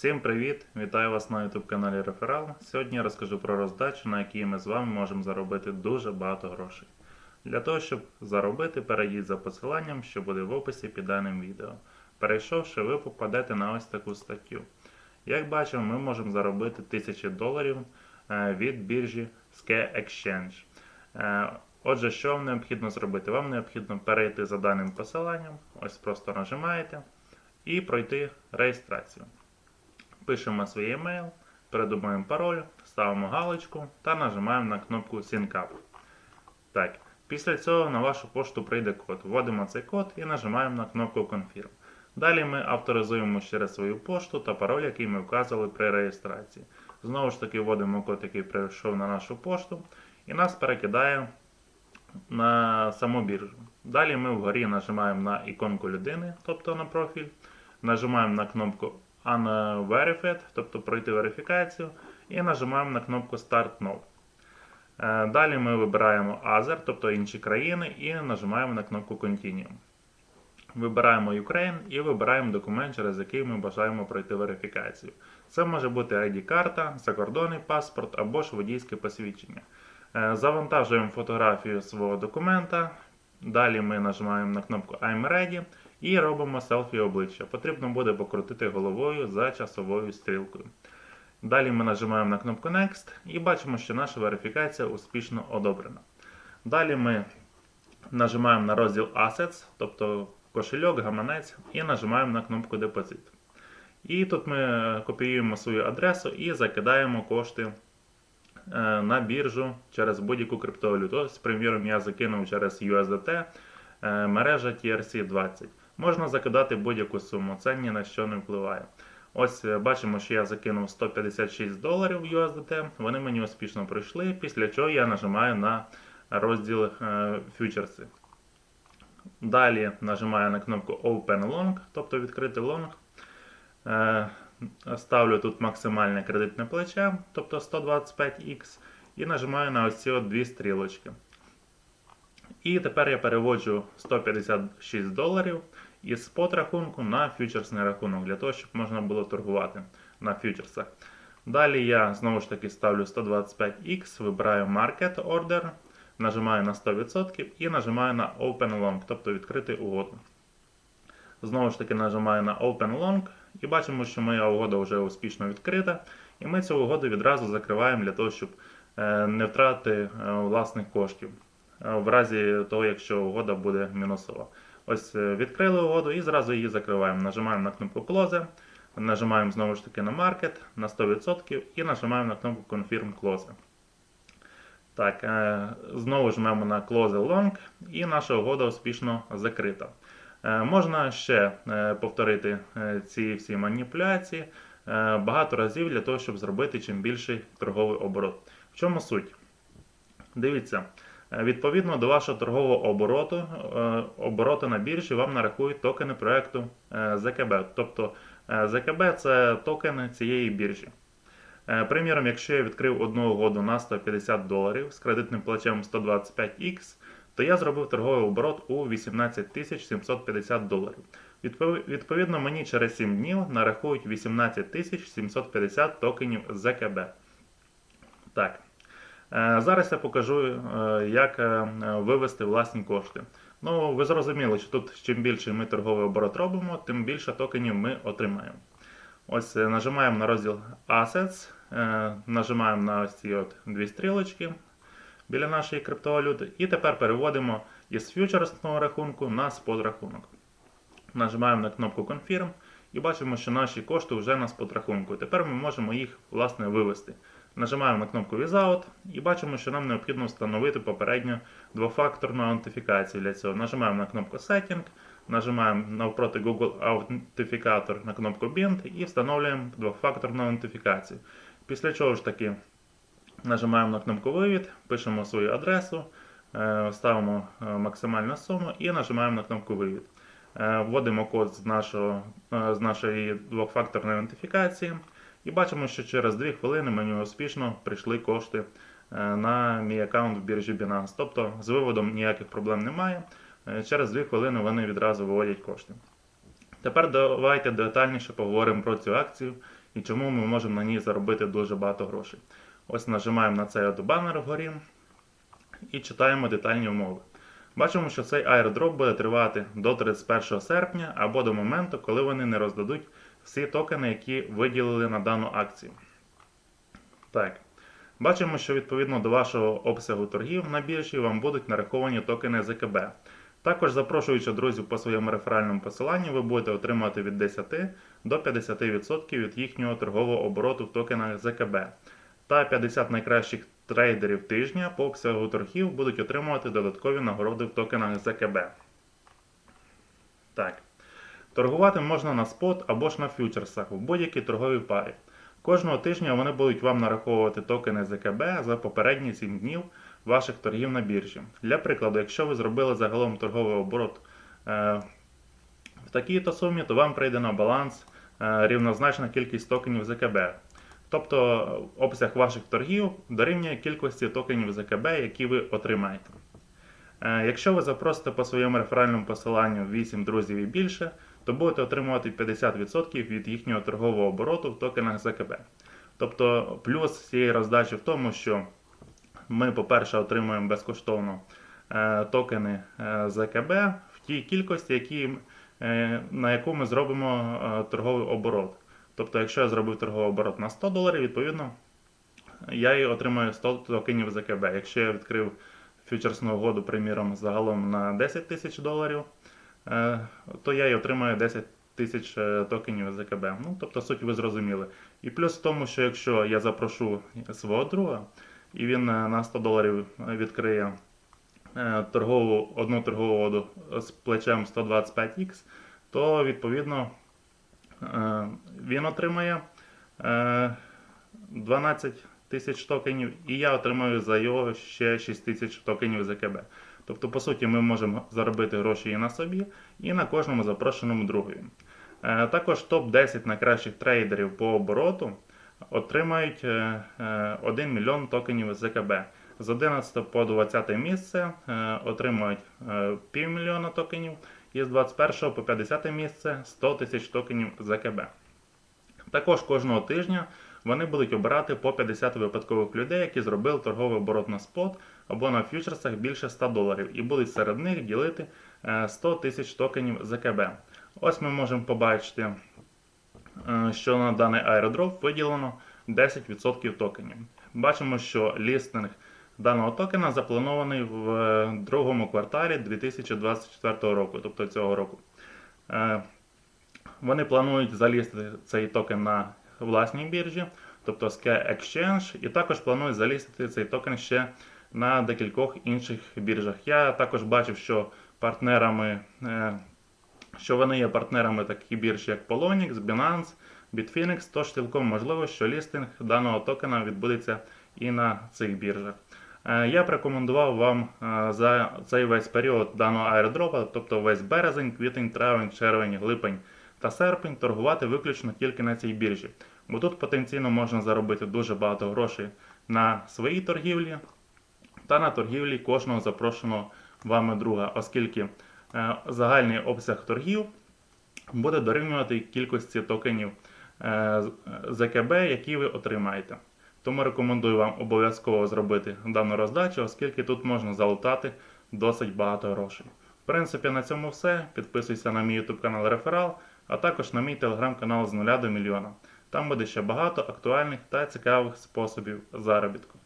Всім привіт! Вітаю вас на YouTube каналі Реферал. Сьогодні я розкажу про роздачу, на якій ми з вами можемо заробити дуже багато грошей. Для того, щоб заробити, перейдіть за посиланням, що буде в описі під даним відео. Перейшовши, ви попадете на ось таку статтю. Як бачимо, ми можемо заробити 1000 доларів е, від біржі Ske Exchange. Е, Отже, що вам необхідно зробити? Вам необхідно перейти за даним посиланням, ось просто нажимаєте і пройти реєстрацію. Пишемо свій емейл, передумаємо пароль, ставимо галочку та нажимаємо на кнопку Sync Up. Так, після цього на вашу пошту прийде код. Вводимо цей код і нажимаємо на кнопку Confirm. Далі ми авторизуємо через свою пошту та пароль, який ми вказували при реєстрації. Знову ж таки, вводимо код, який прийшов на нашу пошту, і нас перекидає на саму біржу. Далі ми вгорі нажимаємо на іконку людини, тобто на профіль, нажимаємо на кнопку Unverified, тобто пройти верифікацію, і нажимаємо на кнопку Start Now. Е, Далі ми вибираємо Other, тобто інші країни, і нажимаємо на кнопку Continue. Вибираємо Ukraine і вибираємо документ, через який ми бажаємо пройти верифікацію. Це може бути ID-карта, закордонний паспорт або ж водійське посвідчення. Е, Завантажуємо фотографію свого документа. Далі ми нажимаємо на кнопку I'm ready і робимо селфі обличчя. Потрібно буде покрутити головою за часовою стрілкою. Далі ми нажимаємо на кнопку Next і бачимо, що наша верифікація успішно одобрена. Далі ми нажимаємо на розділ Assets, тобто кошельок, гаманець, і нажимаємо на кнопку Депозит. І тут ми копіюємо свою адресу і закидаємо кошти е, на біржу через будь-яку криптовалюту. Ось, приміром, я закинув через USDT е, мережа TRC20. Можна закидати будь-яку суму, це ні на що не впливає. Ось е, бачимо, що я закинув 156 доларів USDT, вони мені успішно пройшли, після чого я нажимаю на розділ е, фьючерси. Далі нажимаю на кнопку Open Long, тобто відкрити лонг. Е, Ставлю тут максимальне кредитне плече, тобто 125X, і нажимаю на ось ці дві стрілочки. І тепер я переводжу 156 доларів із спот рахунку на фьючерсний рахунок, для того, щоб можна було торгувати на фьючерсах. Далі я знову ж таки ставлю 125X, вибираю Market Order, нажимаю на 100% і нажимаю на Open Long, тобто відкрити угоду. Знову ж таки нажимаю на Open Long і бачимо, що моя угода вже успішно відкрита. І ми цю угоду відразу закриваємо для того, щоб е, не втратити е, власних коштів. е, В разі того, якщо угода буде мінусова. Ось е, відкрили угоду і зразу її закриваємо. Нажимаємо на кнопку Close, нажимаємо знову ж таки на Market на 100% і нажимаємо на кнопку Confirm Close. Так, е, знову жмемо на Close Long і наша угода успішно закрита. Е, Можна ще повторити ці всі маніпуляції багато разів для того, щоб зробити чим більший торговий оборот. В чому суть? Дивіться, відповідно до вашого торгового обороту, е, обороту на біржі вам нарахують токени проекту е, ЗКБ. Тобто е, ЗКБ це токени цієї біржі. Е, Приміром, якщо я відкрив одну угоду на 150 доларів з кредитним плечем 125X, то я зробив торговий оборот у 18 750 доларів. Відповідно, мені через 7 днів нарахують 18 750 токенів ЗКБ. Так. Е, Зараз я покажу, е, як е, вивести власні кошти. Ну, ви зрозуміли, що тут чим більше ми торговий оборот робимо, тим більше токенів ми отримаємо. Ось нажимаємо на розділ Assets, нажимаємо на ось ці от дві стрілочки біля нашої криптовалюти. І тепер переводимо із фьючерсного рахунку на спот рахунок. Нажимаємо на кнопку Confirm і бачимо, що наші кошти вже на сподрахунку. Тепер ми можемо їх власне вивести. Нажимаємо на кнопку Without і бачимо, що нам необхідно встановити попередньо двофакторну аутентифікацію для цього. Нажимаємо на кнопку Setting, нажимаємо навпроти Google аутентифікатор на кнопку Bind і встановлюємо двофакторну аутентифікацію. Після чого ж таки нажимаємо на кнопку Вивід, пишемо свою адресу, е, ставимо е, максимальну суму і нажимаємо на кнопку Вивід. Е, Вводимо код з, нашого, з нашої двофакторної аутентифікації. І бачимо, що через 2 хвилини мені успішно прийшли кошти е, на мій аккаунт в біржі Binance. Тобто з виводом ніяких проблем немає. Е, Через 2 хвилини вони відразу виводять кошти. Тепер давайте детальніше поговоримо про цю акцію і чому ми можемо на ній заробити дуже багато грошей. Ось нажимаємо на цей банер вгорі і читаємо детальні умови. Бачимо, що цей airdrop буде тривати до 31 серпня або до моменту, коли вони не роздадуть всі токени, які виділили на дану акцію. Так. Бачимо, що відповідно до вашого обсягу торгів на біржі вам будуть нараховані токени ЗКБ. Також запрошуючи друзів по своєму реферальному посиланню, ви будете отримати від 10 до 50% від їхнього торгового обороту в токенах ЗКБ. Та 50 найкращих трейдерів тижня по обсягу торгів будуть отримувати додаткові нагороди в токенах ЗКБ. Так. Торгувати можна на спот або ж на фьючерсах в будь-якій торговій парі. Кожного тижня вони будуть вам нараховувати токени ЗКБ за попередні 7 днів ваших торгів на біржі. Для прикладу, якщо ви зробили загалом торговий оборот е, в такій-то сумі, то вам прийде на баланс е, рівнозначна кількість токенів ЗКБ. Тобто е, обсяг ваших торгів дорівнює кількості токенів ЗКБ, які ви отримаєте. Е, Якщо ви запросите по своєму реферальному посиланню 8 друзів і більше, то будете отримувати 50% від їхнього торгового обороту в токенах ЗКБ. Тобто плюс цієї роздачі в тому, що ми, по-перше, отримуємо безкоштовно е, токени е, ЗКБ в тій кількості, які, е, на яку ми зробимо торговий оборот. Тобто, якщо я зробив торговий оборот на 100 доларів, відповідно, я і отримаю 100 токенів ЗКБ. Якщо я відкрив фьючерсну угоду, приміром, загалом на 10 тисяч доларів, то я і отримаю 10 тисяч е, токенів ЗКБ. Ну, тобто суть ви зрозуміли. І плюс в тому, що якщо я запрошу свого друга, і він е, на 100 доларів відкриє е, торгову, одну торгову угоду з плечем 125X, то відповідно е, він отримає е, 12 тисяч токенів, і я отримаю за його ще 6 тисяч токенів ЗКБ. Тобто, по суті, ми можемо заробити гроші і на собі, і на кожному запрошеному другові. Е, Також топ-10 найкращих трейдерів по обороту отримають е, е, 1 мільйон токенів ЗКБ. З 11 по 20 місце е, отримують е, півмільйона токенів, і з 21 по 50 місце 100 тисяч токенів ЗКБ. Також кожного тижня вони будуть обирати по 50 випадкових людей, які зробили торговий оборот на спот або на фьючерсах більше 100 доларів, і будуть серед них ділити е, 100 тисяч токенів ЗКБ. Ось ми можемо побачити, е, що на даний аеродроп виділено 10% токенів. Бачимо, що лістинг даного токена запланований в е, другому кварталі 2024 року, тобто цього року. Е, Вони планують залістити цей токен на власній біржі, тобто Sky Exchange, і також планують залістити цей токен ще на декількох інших біржах. Я також бачив, що партнерами, е, що вони є партнерами таких бірж, як Polonix, Binance, Bitfinex, тож цілком можливо, що лістинг даного токена відбудеться і на цих біржах. Е, Я б рекомендував вам е, за цей весь період даного аеродропа, тобто весь березень, квітень, травень, червень, липень та серпень, торгувати виключно тільки на цій біржі. Бо тут потенційно можна заробити дуже багато грошей на своїй торгівлі та на торгівлі кожного запрошеного вами друга, оскільки е, загальний обсяг торгів буде дорівнювати кількості токенів е, ЗКБ, які ви отримаєте. Тому рекомендую вам обов'язково зробити дану роздачу, оскільки тут можна залутати досить багато грошей. В принципі, на цьому все. Підписуйся на мій YouTube канал Реферал, а також на мій телеграм-канал з нуля до мільйона. Там буде ще багато актуальних та цікавих способів заробітку.